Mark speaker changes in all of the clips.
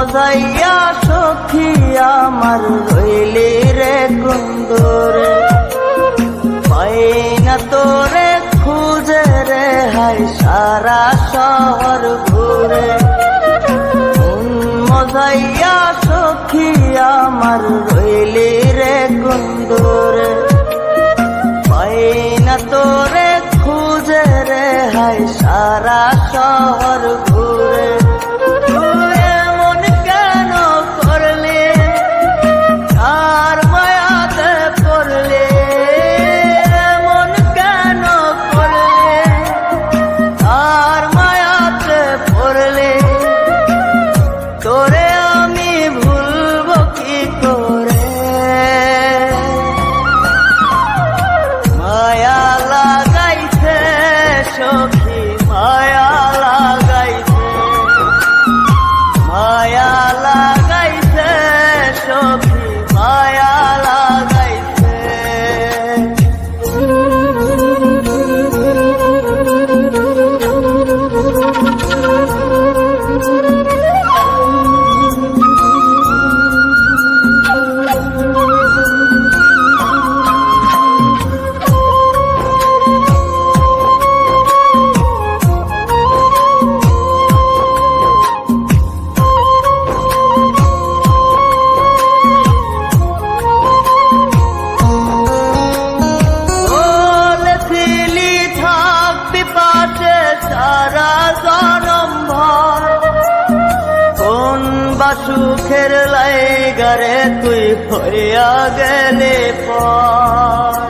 Speaker 1: সজাইয়া সখি আমার রইলি রে কুন্দর। পাই না তোরে খুঁজে রে হাই সারা শহর ঘুরে। মজাইয়া সখি আমার রইলি রে কুন্দর। পাই না তোরে খুঁজে রে হাই সারা শহর ঘুরে took সুখের লাইগারে তুই হইয়া গেলে পা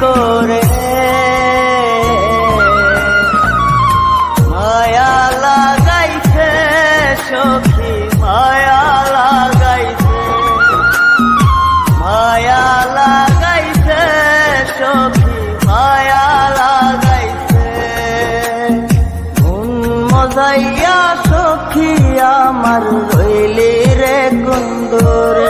Speaker 1: করে। মায়া লাগাইছে সখী, মায়া লাগাইছে। মায়া লাগাইছে সখী, মায়া লাগাইছে। মজাইয়া সখী, আমার রইলি রে কুন্দরে।